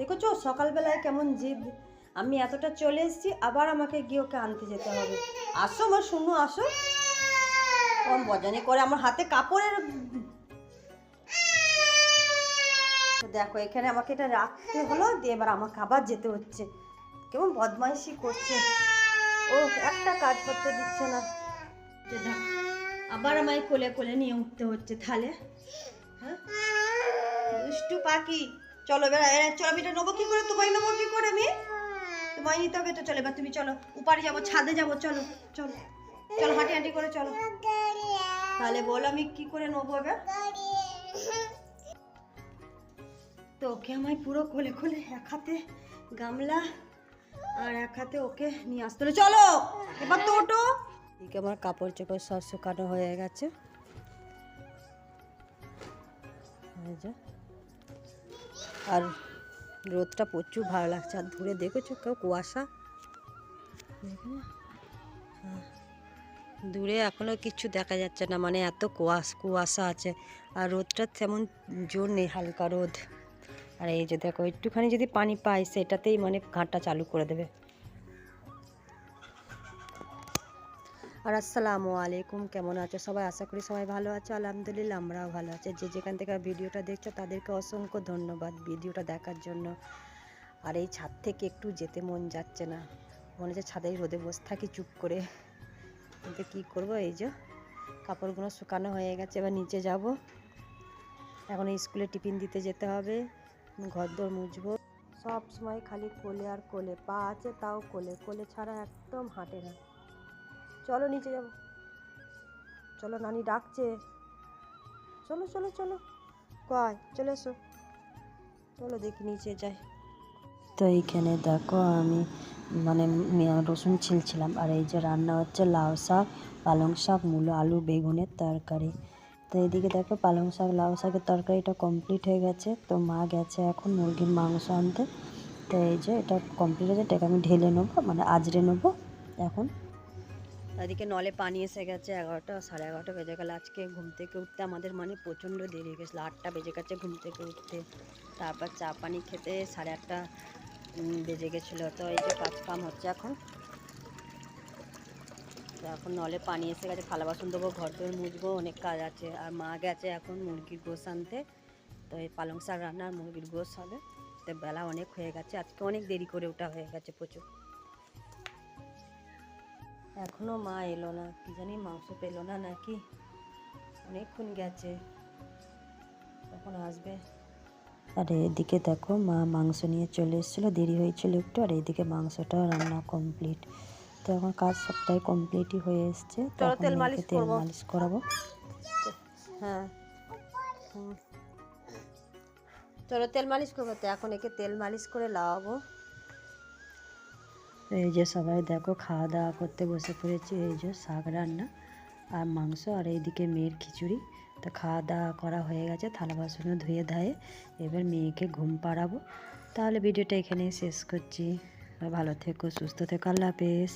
দেখেছ? সকালবেলায় কেমন জিদ। আমি এতটা চলে এসেছি, আবার আমাকে গিয়ে ওকে আনতে যেতে হবে। আসো আমার শুনু আসো। কম বজানি করে আমার হাতে কাপড়ের দেখো, এখানে আমাকে এটা রাখতে হলো, দিয়ে এবার আমাকে আবার যেতে হচ্ছে। কেমন বদমাইশি করছে। ও একটা কাজ করতে দিচ্ছে না। আবার আমায় কোলে কোলে নিয়ে উঠতে হচ্ছে তাহলে হ্যাঁ? দুষ্টু পাখি। চলো এবার চলো, আমি এটা নেব কি করে? তোমায় নেব কি করে আমি? তোমায় নিতে হবে তো, চলো, এবার তুমি চলো উপারে যাব, ছাদে যাব, চলো চলো চলো, হাঁটি হাঁটি করে চলো। তাহলে বল আমি কি করে নেব এবার? তো ওকে আমায় পুরো কোলে কোলে এক হাতে গামলা আর এক হাতে ওকে নিয়ে আসতে হলো। চলো, এবার তো ওটো এদিকে আমার কাপড় চোপড় সব শুকানো হয়ে গেছে। আর রোদটা প্রচুর ভালো লাগছে। আর দূরে দেখেছ কেউ কুয়াশা? হ্যাঁ। দূরে এখনও কিছু দেখা যাচ্ছে না মানে এত কুয়াশ, কুয়াশা আছে। আর রোদটা তেমন জোর নেই, হালকা রোদ। আর এই যে দেখো, একটুখানি যদি পানি পায় সেটাতেই মানে ঘাটটা চালু করে দেবে। আর আসসালামু আলাইকুম, কেমন আছো? সবাই আশা করি সবাই ভালো আছো। আলহামদুলিল্লাহ আমরাও ভালো আছি। যে যেখান থেকে ভিডিওটা দেখছ, তাদেরকে অসংখ্য ধন্যবাদ ভিডিওটা দেখার জন্য। আর এই ছাদ থেকে একটু যেতে মন যাচ্ছে না। মনে হচ্ছে ছাদের রোদে বসে থাকি চুপ করে। কিন্তু কী করব? এই যে কাপড়গুলো শুকানো হয়ে গেছে, এবার নিচে যাব। এখন স্কুলে টিফিন দিতে যেতে হবে। ঘর দোর মুছবো। সব সময় খালি কোলে আর কোলে। পা আছে তাও কোলে। কোলে ছাড়া একদম হাঁটে না। চলো নিচে যাব। চলো, নানি ডাকছে। চলো চলো চলো। কয়? চলে এসো। চলো দেখি নিচে যাই। তো এইখানে দেখো আমি মানে রসুন ছিলছিলাম, আর এই যে রান্না হচ্ছে লাউ শাক, পালং শাক, মূলো আলু, বেগুনের তরকারি। তো এইদিকে দেখো পালং শাক, লাউ শাকের তরকারিটা কমপ্লিট হয়ে গেছে। তো মা গেছে এখন মুরগির মাংস আনতে। তো এই যে এটা কমপ্লিট হয়েছে এটাকে আমি ঢেলে নেব মানে আজরে নেব। এখন এদিকে নলে পানি এসে গেছে, এগারোটা, সাড়ে এগারোটা বেজে গেল। আজকে ঘুম থেকে উঠতে আমাদের মানে প্রচণ্ড দেরি হয়ে গেছিল আটটা বেজে গেছে ঘুম থেকে উঠতে। তারপর চা পানি খেতে সাড়ে আটটা বেজে গেছিল। তো এই যে কাজ কাম হচ্ছে এখন। তো এখন নলে পানি এসে গেছে, থালা বাসন দেবো ঘর দোর মুছবো, অনেক কাজ আছে। আর মা গেছে এখন মুরগির গোস আনতে। তো এই পালং শাক রান্না মুরগির গোস হবে। তো বেলা অনেক হয়ে গেছে। আজকে অনেক দেরি করে ওঠা হয়ে গেছে প্রচুর। এখনও মা এলো না কি জানি মাংস পেল না নাকি? অনেকক্ষণ গেছে কখন আসবে? আর এদিকে দেখো মা মাংস নিয়ে চলে এসেছিল দেরি হয়েছিল একটু আর এদিকে মাংসটা রান্না কমপ্লিট তো এখন কাজ সবটাই কমপ্লিটই হয়ে এসছে তেল মালিশ তেল করব। মালিশ করাবো। হ্যাঁ। চলো তেল মালিশ করব তো এখন একে তেল মালিশ করে লাগাবো। এই যে সবাই দেখো, খাওয়া দাওয়া করতে বসে পড়েছে, এই যে শাক রান্না আর মাংস আর এইদিকে মেয়ের খিচুড়ি। তো খাওয়া দাওয়া করা হয়ে গেছে, থালা বাসনও ধুয়ে ধায়ে এবার মেয়েকে ঘুম পাড়াবো। তাহলে ভিডিওটা এখানেই শেষ করছি। ভালো থেকো, সুস্থ থেকো, আল্লাহ হাফেজ।